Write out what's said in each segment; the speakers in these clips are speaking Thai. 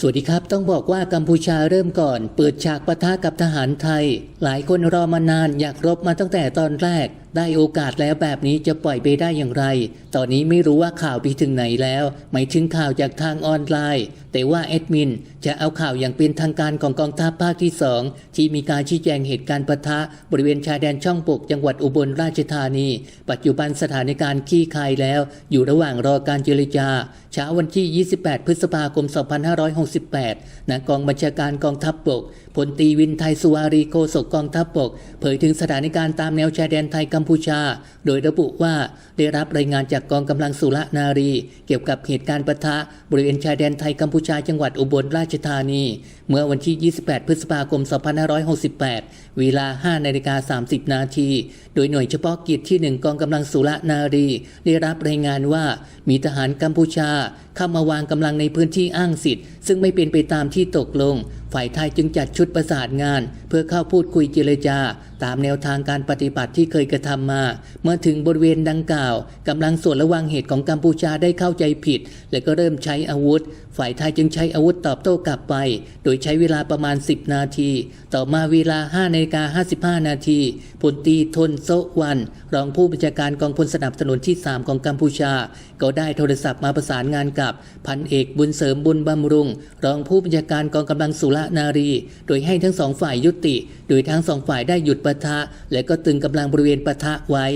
สวัสดีครับ ต้องบอกว่ากัมพูชาเริ่มก่อน เปิดฉากปะทะกับทหารไทย หลายคนรอมานานอยากรบมาตั้งแต่ตอนแรก ได้โอกาสแล้วแบบนี้จะปล่อยไปได้อย่างไร ตอนนี้ไม่รู้ว่าข่าวไปถึงไหนแล้วไม่ถึงข่าวจากทางออนไลน์ แต่ว่าแอดมินจะเอาข่าวอย่างเป็นทางการของกองทัพภาคที่สองที่มีการชี้แจงเหตุการณ์ปะทะบริเวณชายแดนช่องปกจังหวัดอุบลราชธานี ปัจจุบันสถานการณ์คลี่คลายแล้ว อยู่ระหว่างรอการเจรจา เช้าวันที่ 28 พฤษภาคม 2568ณกองบัญชาการกองทัพบกพลตีวินไทยสุวารีโฆษกกองทัพบก เผยถึงสถานการณ์ตามแนวชายแดนไทยกัมพูชา โดยระบุว่าได้รับรายงานจากกองกำลังสุรนารี เกี่ยวกับเหตุการณ์ปะทะบริเวณชายแดนไทยกัมพูชาจังหวัดอุบลราชธานี เมื่อวันที่ 28 พฤษภาคม 2568 เวลา 5 นาฬิกา 30 นาที โดยหน่วยเฉพาะกิจที่ 1 กองกำลังสุรนารี ได้รับรายงานว่ามีทหารกัมพูชา เข้ามาวางกำลังในพื้นที่อ้างสิทธิ์ ซึ่งไม่เป็นไปตามที่ตกลง ฝ่ายไทยจึงจัดชุดประสานงาน เพื่อเข้าพูดคุยเจรจา ตามแนวทางการปฏิบัติที่เคยกระทำมา เมื่อถึงบริเวณดังกล่าวกำลังส่วนระวังเหตุของกัมพูชาได้เข้าใจผิด และก็เริ่มใช้อาวุธ ฝ่ายไทยจึงใช้อาวุธตอบโต้กลับไป โดยใช้เวลาประมาณ 10 นาที ต่อมาเวลา5นาฬิกา55 นาทีพลตีทนโซวัน รองผู้บัญชาการกองพลสนับสนุนที่ 3 ของกัมพูชา ก็ได้โทรศัพท์มาประสานงานกับพันเอกบุญเสริมบุญบำรุง รองผู้บัญชาการกองกำลังสุรนารี โดยให้ทั้งสองฝ่ายยุติ โดยทั้งสองฝ่ายได้หยุดปะทะ และก็ตึงกำลังบริเวณปะทะไว้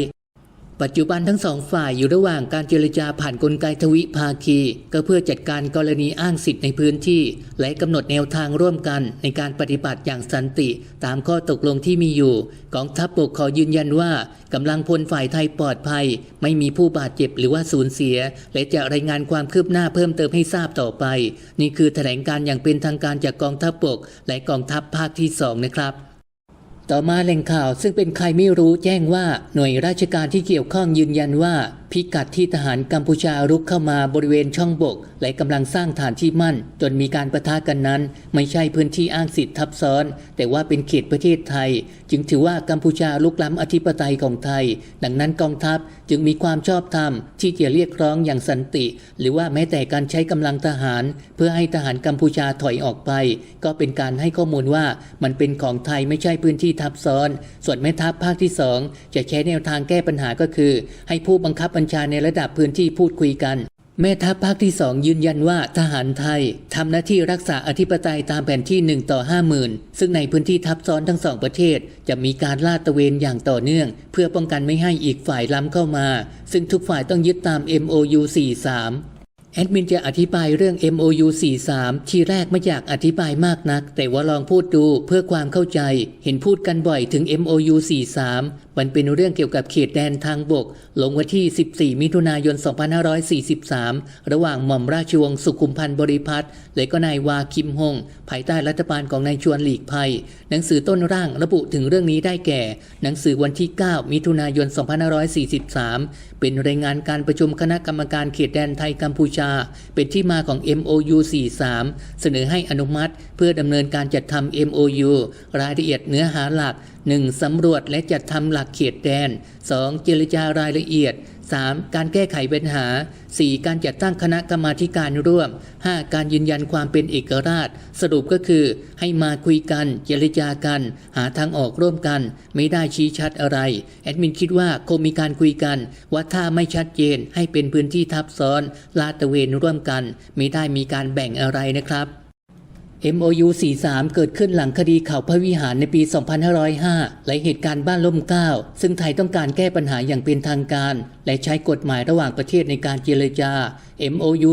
ปัจจุบันทั้งสองฝ่ายอยู่ระหว่างการเจรจาผ่านกลไกทวิภาคี ก็เพื่อจัดการกรณีอ้างสิทธิ์ในพื้นที่ และกำหนดแนวทางร่วมกันในการปฏิบัติอย่างสันติ ตามข้อตกลงที่มีอยู่กองทัพบกขอยืนยันว่ากำลังพลฝ่ายไทยปลอดภัย ไม่มีผู้บาดเจ็บหรือว่าสูญเสีย และจะรายงานความคืบหน้าเพิ่มเติมให้ทราบต่อไป นี่คือแถลงการอย่างเป็นทางการจากกองทัพบกและกองทัพภาคที่สองนะครับ ต่อมาแหล่งข่าวซึ่งเป็นใครไม่รู้แจ้งว่าหน่วยราชการที่เกี่ยวข้องยืนยันว่า พิกัดที่ทหารกัมพูชารุกเข้ามาบริเวณช่องบก และกำลังสร้างฐานที่มั่น จนมีการประทะกันนั้น ไม่ใช่พื้นที่อ้างสิทธิ์ทับซ้อน แต่ว่าเป็นเขตประเทศไทย จึงถือว่ากัมพูชาลุกล้ำอธิปไตยของไทย ดังนั้นกองทัพจึงมีความชอบธรรมที่จะเรียกร้องอย่างสันติ หรือว่าแม้แต่การใช้กำลังทหาร เพื่อให้ทหารกัมพูชาถอยออกไป ก็เป็นการให้ข้อมูลว่ามันเป็นของไทยไม่ใช่พื้นที่ทับซ้อน ส่วนแม่ทัพภาคที่สองจะใช้แนวทางแก้ปัญหาก็คือ ให้ผู้บังคับบัญชาในระดับพื้นที่พูดคุยกัน แม่ทัพภาคที่สองยืนยันว่าทหารไทยทำหน้าที่รักษาอธิปไตยตามแผนที่ 1 ต่อ 50,000 ซึ่งในพื้นที่ทับซ้อนทั้งสองประเทศ จะมีการลาดตระเวนอย่างต่อเนื่อง เพื่อป้องกันไม่ให้อีกฝ่ายล้ำเข้ามา ซึ่งทุกฝ่ายต้องยึดตาม MOU 43แอดมินจะอธิบายเรื่อง MOU 43 ที่แรกไม่อยากอธิบายมากนัก แต่ว่าลองพูดดูเพื่อความเข้าใจ เห็นพูดกันบ่อยถึง MOU 43 มันเป็นเรื่องเกี่ยวกับเขตแดนทางบก ลงวันที่ 14 มิถุนายน 2543 ระหว่างหม่อมราชวงศ์สุขุมพันธ์บริพัตรและก็นายวาคิมฮง ภายใต้รัฐบาลของนายชวนหลีกภัย หนังสือต้นร่างระบุถึงเรื่องนี้ได้แก่ หนังสือวันที่ 9 มิถุนายน 2543 เป็นรายงานการประชุมคณะกรรมการเขตแดนไทยกัมพูชา เป็นที่มาของ MOU 43 เสนอให้อนุมัติ เพื่อดำเนินการจัดทำ MOU รายละเอียดเนื้อหาหลัก 1. สำรวจและจัดทำหลักเขตแดน 2. เจรจารายละเอียด 3. การแก้ไขปัญหา 4. การจัดตั้งคณะกรรมาการร่วม 5. การยืนยันความเป็นเอกราช สรุปก็คือ ให้มาคุยกัน เจรจากัน หาทางออกร่วมกัน ไม่ได้ชี้ชัดอะไร แอดมินคิดว่าคงมีการคุยกัน ว่าถ้าไม่ชัดเจนให้เป็นพื้นที่ทับซ้อน ลาดตระเวนร่วมกัน ไม่ได้มีการแบ่งอะไรนะครับ MOU 43 เกิดขึ้นหลังคดีเขาพระวิหารในปี 2505 และเหตุการณ์บ้านล่มเกล้าซึ่งไทยต้องการแก้ปัญหาอย่างเป็นทางการ และใช้กฎหมายระหว่างประเทศในการเจรจา MOU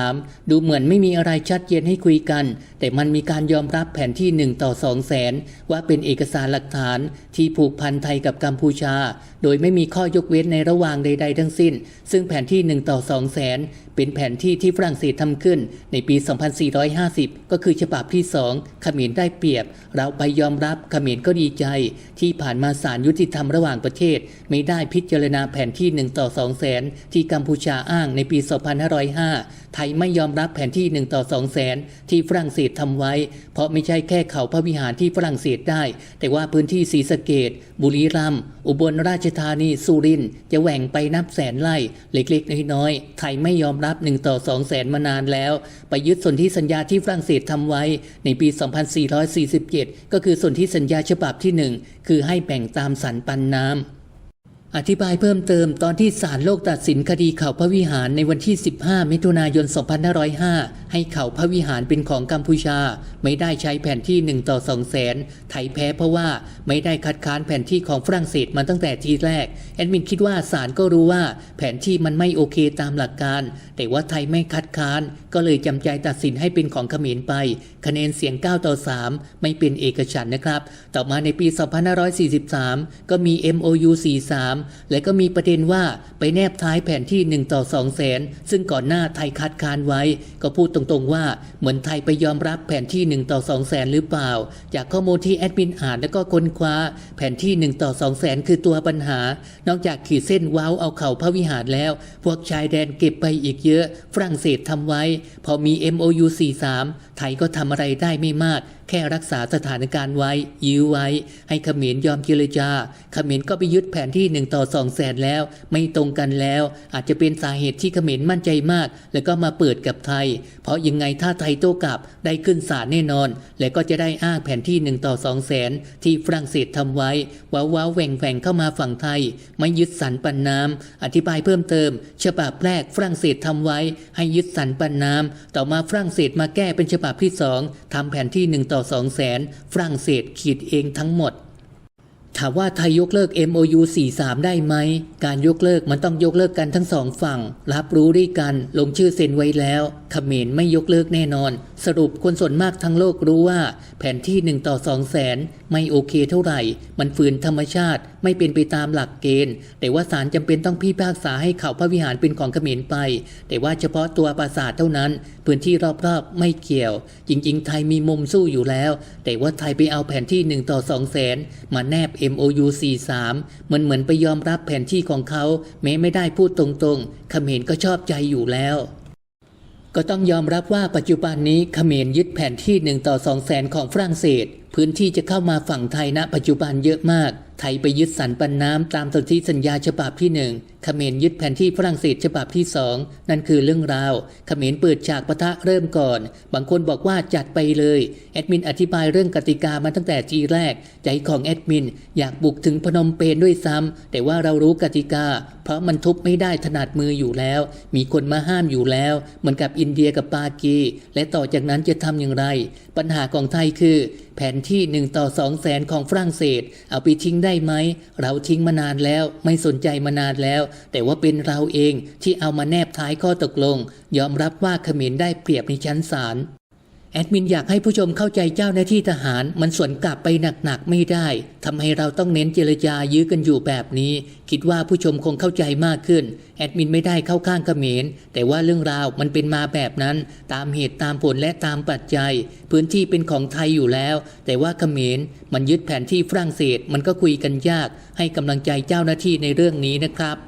43 ดูเหมือนไม่มีอะไรชัดเจนให้คุยกัน แต่มันมีการยอมรับแผนที่ 1 ต่อ 2 แสน ว่าเป็นเอกสารหลักฐานที่ผูกพันไทยกับกัมพูชา โดยไม่มีข้อยกเว้นในระหว่างใด ๆ ทั้งสิ้น ซึ่งแผนที่ 1 ต่อ 2 แสน เป็นแผนที่ที่ฝรั่งเศสทำขึ้นในปี 2450 ก็คือฉบับที่สองขมรได้เปรียบ เราไปยอมรับขมรก็ดีใจ ที่ผ่านมาศาลยุติธรรมระหว่างประเทศ ไม่ได้พิจารณาแผนที่1ต่อ2แสนที่กัมพูชาอ้างในปี 2505 ไทยไม่ยอมรับแผนที่1ต่อ2แสนที่ฝรั่งเศสทำไว้ เพราะไม่ใช่แค่เขาพระวิหารที่ฝรั่งเศสได้ แต่ว่าพื้นที่ศรีสะเกดบุรีรัมย์อุบลราชธานีสุรินทร์จะแหว่งไปนับแสนไร่เล็กๆน้อยๆไทยไม่ยอมรับ1ต่อ2แสนมานานแล้ว ไปยึดส่วนธิสัญญาที่ฝรั่งเศสทำไว้ในปี 2447 ก็คือส่วนที่สัญญาฉบับที่ 1 คือให้แบ่งตามสันปันน้ำ อธิบายเพิ่มเติมตอนที่ศาลโลกตัดสินคดีเขาพระวิหารในวันที่ 15 มิถุนายน 2505 ให้เขาพระวิหารเป็นของกัมพูชา ไม่ได้ใช้แผนที่ 1 ต่อ 2 แสน ไทยแพ้เพราะว่าไม่ได้คัดค้านแผนที่ของฝรั่งเศสมาตั้งแต่ทีแรก แอดมินคิดว่าศาลก็รู้ว่าแผนที่มันไม่โอเคตามหลักการ แต่ว่าไทยไม่คัดค้าน ก็เลยจำใจตัดสินให้เป็นของเขมรไป คะแนนเสียง 9 ต่อ 3 ไม่เป็นเอกฉันนะครับ ต่อมาในปี 2543 ก็มี MOU 43และก็มีประเด็นว่าไปแนบท้ายแผนที่ 1 ต่อ 2 แสน ซึ่งก่อนหน้าไทยคัดค้านไว้ ก็พูดตรงๆว่าเหมือนไทยไปยอมรับแผนที่ 1 ต่อ 2 แสนหรือเปล่า จากข้อมูลที่แอดมินอ่านแล้วก็ค้นคว้า แผนที่ 1 ต่อ 2 แสนคือตัวปัญหา นอกจากขีดเส้นว้าวเอาเข่าพระวิหารแล้ว พวกชายแดนเก็บไปอีกเยอะ ฝรั่งเศสทำไว้ พอมี MOU 43 ไทยก็ทำอะไรได้ไม่มากแค่รักษาสถานการณ์ไว้ ยื้อไว้ ให้เขมรยอมเจรจาเขมรก็ไปยึดแผนที่1ต่อ2แสนแล้ว ไม่ตรงกันแล้ว อาจจะเป็นสาเหตุที่เขมรมั่นใจมาก แล้วก็มาเปิดกับไทย เพราะยังไงถ้าไทยโต้กลับได้ขึ้นศาลแน่นอน และก็จะได้อ้างแผนที่1ต่อ2แสนที่ฝรั่งเศสทำไว้ว้าวว้าวแหว่งแหว่งเข้ามาฝั่งไทย ไม่ยึดสันปันน้ำอธิบายเพิ่มเติมฉบับแรกฝรั่งเศสทำไว้ ให้ยึดสันปันน้ำต่อมาฝรั่งเศสมาแก้เป็นฉบับที่สองทำแผนที่1ต่อ่อ 2 แสนฝรั่งเศสขีดเองทั้งหมด ถามว่าไทยยกเลิก MOU 43 ได้ไหม การยกเลิกมันต้องยกเลิกกันทั้งสองฝั่ง รับรู้ด้วยกัน ลงชื่อเซ็นไว้แล้วเขมรไม่ยกเลิกแน่นอน สรุปคนส่วนมากทั้งโลกรู้ว่า แผนที่ 1 ต่อ 2 แสนไม่โอเคเท่าไหร่ มันฝืนธรรมชาติไม่เป็นไปตามหลักเกณฑ์ แต่ว่าศาลจำเป็นต้องพิพากษาให้เขาพระวิหารเป็นของเขมรไป แต่ว่าเฉพาะตัวปราสาทเท่านั้น พื้นที่รอบๆไม่เกี่ยว จริง ๆ ไทยมีมุมสู้อยู่แล้ว แต่ว่าไทยไปเอาแผนที่ 1 ต่อ 2 แสนมาแนบ MOU 43มันเหมือนไปยอมรับแผนที่ของเขาแม้ไม่ได้พูดตรงๆเขมรก็ชอบใจอยู่แล้ว ก็ต้องยอมรับว่าปัจจุบันนี้เขมรยึดแผนที่1ต่อ2แสนของฝรั่งเศส พื้นที่จะเข้ามาฝั่งไทยณ ปัจจุบันเยอะมาก ไทยไปยึดสันปันน้ำตามสนธิสัญญาฉบับที่หนึ่ง เขมรยึดแผนที่ฝรั่งเศสฉบับที่สองนั่นคือเรื่องราวเขมรเปิดฉากปะทะเริ่มก่อน บางคนบอกว่าจัดไปเลยแอดมินอธิบายเรื่องกติกามาตั้งแต่ทีแรก ใจของแอดมินอยากบุกถึงพนมเปญด้วยซ้ำแต่ว่าเรารู้กติกา เพราะมันทุบไม่ได้ถนัดมืออยู่แล้ว มีคนมาห้ามอยู่แล้ว เหมือนกับอินเดียกับปากี และต่อจากนั้นจะทำอย่างไร ปัญหาของไทยคือแผนที่หนึ่งต่อสองแสนของฝรั่งเศส เอาไปทิ้งได้ไหม เราทิ้งมานานแล้ว ไม่สนใจมานานแล้วแต่ว่าเป็นเราเองที่เอามาแนบท้ายข้อตกลง ยอมรับว่าเขมรได้เปรียบในชั้นศาลแอดมินอยากให้ผู้ชมเข้าใจเจ้าหน้าที่ทหาร มันสวนกลับไปหนักๆไม่ได้ทำให้เราต้องเน้นเจรจายื้อกันอยู่แบบนี้ คิดว่าผู้ชมคงเข้าใจมากขึ้น แอดมินไม่ได้เข้าข้างเขมร แต่ว่าเรื่องราวมันเป็นมาแบบนั้น ตามเหตุตามผลและตามปัจจัย พื้นที่เป็นของไทยอยู่แล้ว แต่ว่าเขมรมันยึดแผนที่ฝรั่งเศสมันก็คุยกันยาก ให้กำลังใจเจ้าหน้าที่ในเรื่องนี้นะครับ